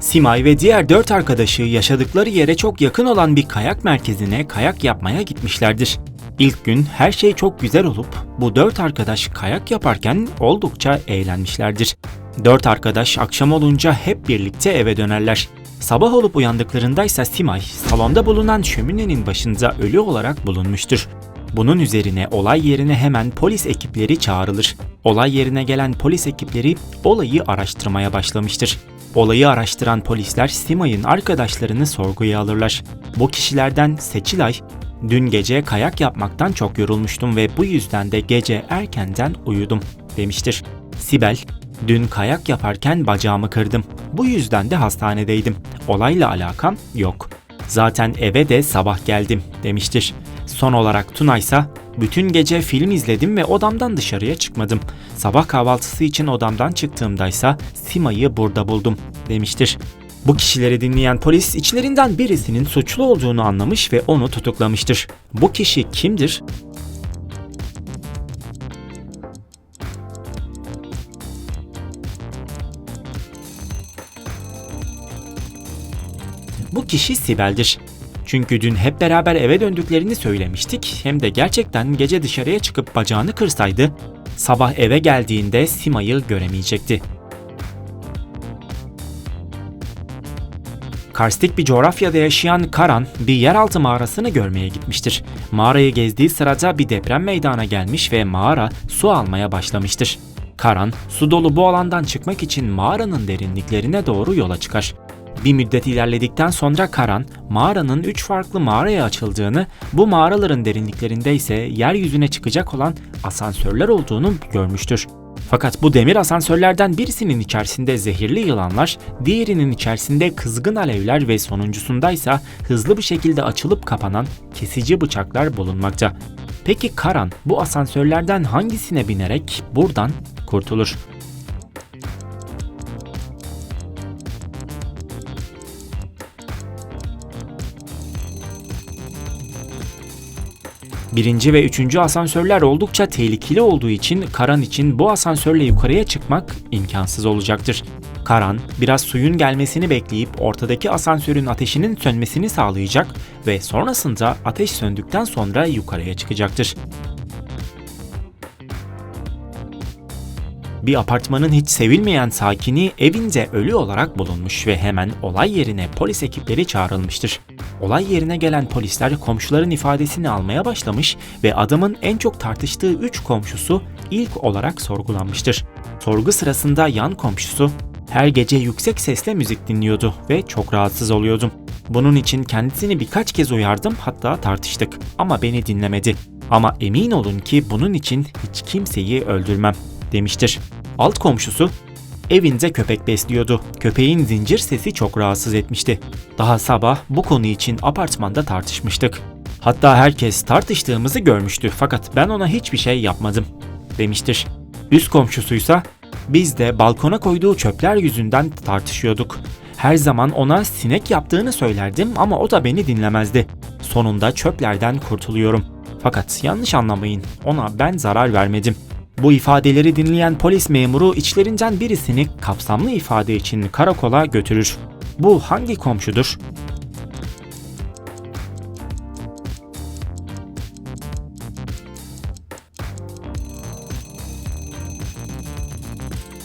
Simay ve diğer dört arkadaşı yaşadıkları yere çok yakın olan bir kayak merkezine kayak yapmaya gitmişlerdir. İlk gün her şey çok güzel olup bu dört arkadaş kayak yaparken oldukça eğlenmişlerdir. Dört arkadaş akşam olunca hep birlikte eve dönerler. Sabah olup uyandıklarındaysa Simay salonda bulunan şöminenin başında ölü olarak bulunmuştur. Bunun üzerine olay yerine hemen polis ekipleri çağrılır. Olay yerine gelen polis ekipleri olayı araştırmaya başlamıştır. Olayı araştıran polisler Simay'ın arkadaşlarını sorguya alırlar. Bu kişilerden Seçilay, dün gece kayak yapmaktan çok yorulmuştum ve bu yüzden de gece erkenden uyudum demiştir. Sibel, dün kayak yaparken bacağımı kırdım. Bu yüzden de hastanedeydim. Olayla alakam yok. Zaten eve de sabah geldim demiştir. Son olarak Tuna ise bütün gece film izledim ve odamdan dışarıya çıkmadım. Sabah kahvaltısı için odamdan çıktığımdaysa Sima'yı burada buldum demiştir. Bu kişileri dinleyen polis içlerinden birisinin suçlu olduğunu anlamış ve onu tutuklamıştır. Bu kişi kimdir? Bu kişi Sibel'dir. Çünkü dün hep beraber eve döndüklerini söylemiştik. Hem de gerçekten gece dışarıya çıkıp bacağını kırsaydı sabah eve geldiğinde Sima'yı göremeyecekti. Karstik bir coğrafyada yaşayan Karan bir yeraltı mağarasını görmeye gitmiştir. Mağarayı gezdiği sırada bir deprem meydana gelmiş ve mağara su almaya başlamıştır. Karan, su dolu bu alandan çıkmak için mağaranın derinliklerine doğru yola çıkar. Bir müddet ilerledikten sonra Karan, mağaranın üç farklı mağaraya açıldığını, bu mağaraların derinliklerinde ise yeryüzüne çıkacak olan asansörler olduğunu görmüştür. Fakat bu demir asansörlerden birisinin içerisinde zehirli yılanlar, diğerinin içerisinde kızgın alevler ve sonuncusundaysa hızlı bir şekilde açılıp kapanan kesici bıçaklar bulunmakta. Peki Karan bu asansörlerden hangisine binerek buradan kurtulur? Birinci ve üçüncü asansörler oldukça tehlikeli olduğu için Karan için bu asansörle yukarıya çıkmak imkansız olacaktır. Karan biraz suyun gelmesini bekleyip ortadaki asansörün ateşinin sönmesini sağlayacak ve sonrasında ateş söndükten sonra yukarıya çıkacaktır. Bir apartmanın hiç sevilmeyen sakini evinde ölü olarak bulunmuş ve hemen olay yerine polis ekipleri çağrılmıştır. Olay yerine gelen polisler komşuların ifadesini almaya başlamış ve adamın en çok tartıştığı 3 komşusu ilk olarak sorgulanmıştır. Sorgu sırasında yan komşusu her gece yüksek sesle müzik dinliyordu ve çok rahatsız oluyordum. Bunun için kendisini birkaç kez uyardım hatta tartıştık ama beni dinlemedi. Ama emin olun ki bunun için hiç kimseyi öldürmem demiştir. Alt komşusu evinde köpek besliyordu. Köpeğin zincir sesi çok rahatsız etmişti. Daha sabah bu konu için apartmanda tartışmıştık. Hatta herkes tartıştığımızı görmüştü fakat ben ona hiçbir şey yapmadım demiştir. Üst komşusuysa biz de balkona koyduğu çöpler yüzünden tartışıyorduk. Her zaman ona sinek yaptığını söylerdim ama o da beni dinlemezdi. Sonunda çöplerden kurtuluyorum. Fakat yanlış anlamayın ona ben zarar vermedim. Bu ifadeleri dinleyen polis memuru içlerinden birisini kapsamlı ifade için karakola götürür. Bu hangi komşudur?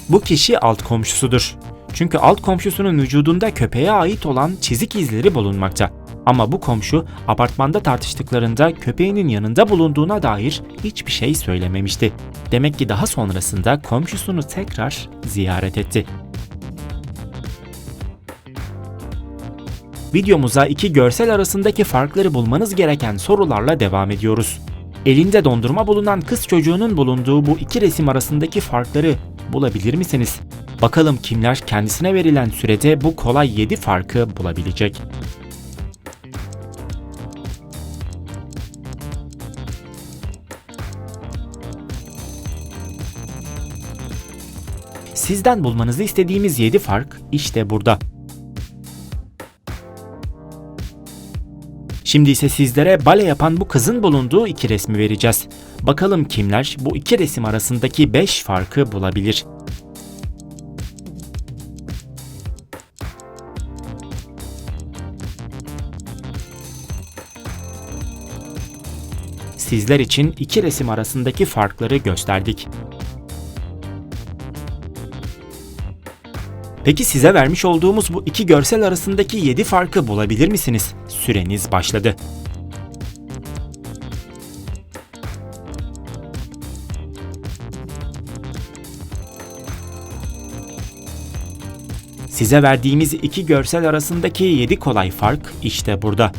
Bu kişi alt komşusudur. Çünkü alt komşusunun vücudunda köpeğe ait olan çizik izleri bulunmakta. Ama bu komşu apartmanda tartıştıklarında köpeğinin yanında bulunduğuna dair hiçbir şey söylememişti. Demek ki daha sonrasında komşusunu tekrar ziyaret etti. Videomuza iki görsel arasındaki farkları bulmanız gereken sorularla devam ediyoruz. Elinde dondurma bulunan kız çocuğunun bulunduğu bu iki resim arasındaki farkları bulabilir misiniz? Bakalım kimler kendisine verilen sürede bu kolay 7 farkı bulabilecek. Sizden bulmanızı istediğimiz 7 fark işte burada. Şimdi ise sizlere bale yapan bu kızın bulunduğu iki resmi vereceğiz. Bakalım kimler bu iki resim arasındaki 5 farkı bulabilir. Sizler için iki resim arasındaki farkları gösterdik. Peki size vermiş olduğumuz bu iki görsel arasındaki 7 farkı bulabilir misiniz? Süreniz başladı. Size verdiğimiz iki görsel arasındaki 7 kolay fark işte burada.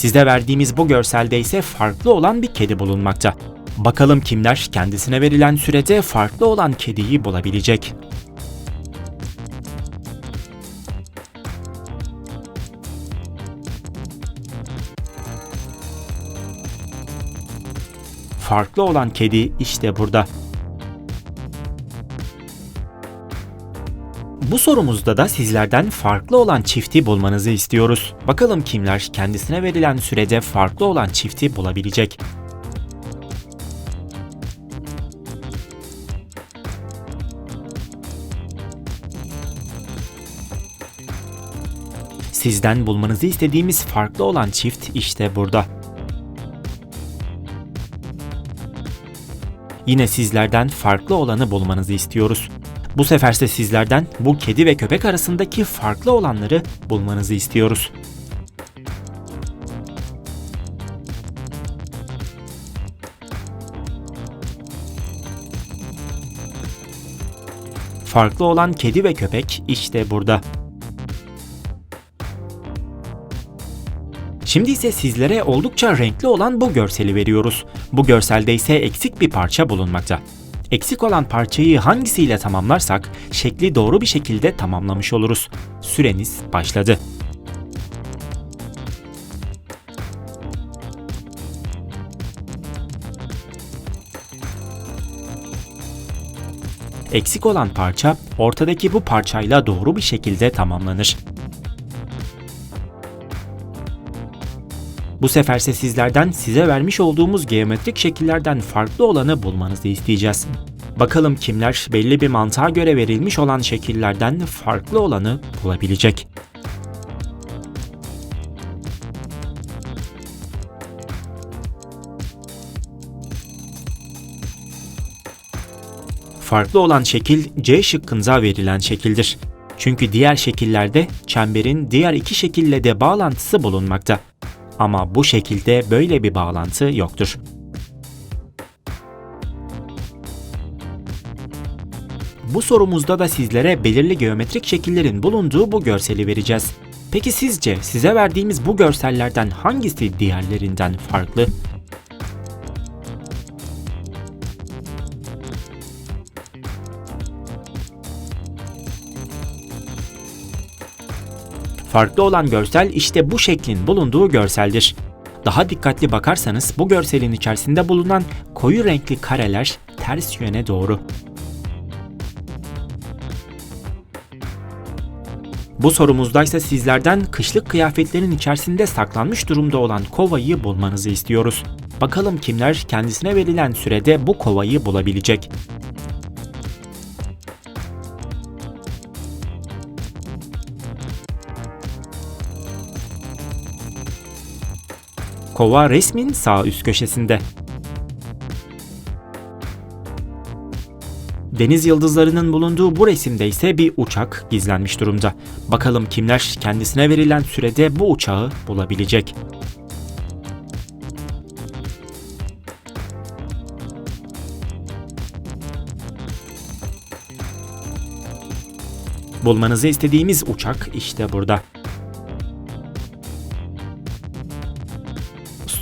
Size verdiğimiz bu görselde ise farklı olan bir kedi bulunmakta. Bakalım kimler kendisine verilen sürede farklı olan kediyi bulabilecek. Farklı olan kedi işte burada. Bu sorumuzda da sizlerden farklı olan çifti bulmanızı istiyoruz. Bakalım kimler kendisine verilen sürede farklı olan çifti bulabilecek. Sizden bulmanızı istediğimiz farklı olan çift işte burada. Yine sizlerden farklı olanı bulmanızı istiyoruz. Bu seferse sizlerden bu kedi ve köpek arasındaki farklı olanları bulmanızı istiyoruz. Farklı olan kedi ve köpek işte burada. Şimdi ise sizlere oldukça renkli olan bu görseli veriyoruz. Bu görselde ise eksik bir parça bulunmakta. Eksik olan parçayı hangisiyle tamamlarsak şekli doğru bir şekilde tamamlamış oluruz. Süreniz başladı. Eksik olan parça ortadaki bu parçayla doğru bir şekilde tamamlanır. Bu seferse sizlerden size vermiş olduğumuz geometrik şekillerden farklı olanı bulmanızı isteyeceğiz. Bakalım kimler belli bir mantığa göre verilmiş olan şekillerden farklı olanı bulabilecek. Farklı olan şekil C şıkkınıza verilen şekildir. Çünkü diğer şekillerde çemberin diğer iki şekille de bağlantısı bulunmakta. Ama bu şekilde böyle bir bağlantı yoktur. Bu sorumuzda da sizlere belirli geometrik şekillerin bulunduğu bu görseli vereceğiz. Peki sizce size verdiğimiz bu görsellerden hangisi diğerlerinden farklı? Farklı olan görsel işte bu şeklin bulunduğu görseldir. Daha dikkatli bakarsanız bu görselin içerisinde bulunan koyu renkli kareler ters yöne doğru. Bu sorumuzda ise sizlerden kışlık kıyafetlerin içerisinde saklanmış durumda olan kovayı bulmanızı istiyoruz. Bakalım kimler kendisine verilen sürede bu kovayı bulabilecek. Kova resmin sağ üst köşesinde. Deniz yıldızlarının bulunduğu bu resimde ise bir uçak gizlenmiş durumda. Bakalım kimler kendisine verilen sürede bu uçağı bulabilecek. Bulmanızı istediğimiz uçak işte burada.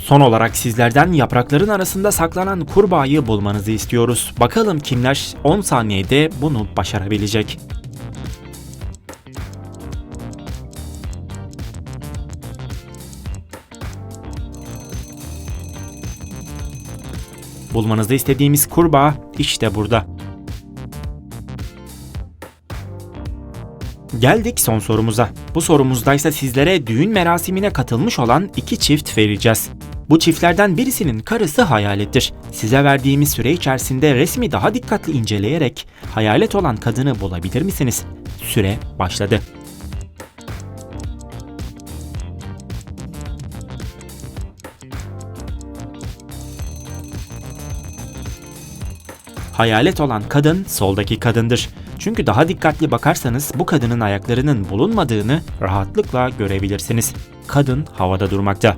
Son olarak sizlerden yaprakların arasında saklanan kurbağayı bulmanızı istiyoruz. Bakalım kimler 10 saniyede bunu başarabilecek. Bulmanızı istediğimiz kurbağa işte burada. Geldik son sorumuza. Bu sorumuzda ise sizlere düğün merasimine katılmış olan iki çift vereceğiz. Bu çiftlerden birisinin karısı hayalettir. Size verdiğimiz süre içerisinde resmi daha dikkatli inceleyerek hayalet olan kadını bulabilir misiniz? Süre başladı. Hayalet olan kadın soldaki kadındır. Çünkü daha dikkatli bakarsanız bu kadının ayaklarının bulunmadığını rahatlıkla görebilirsiniz. Kadın havada durmakta.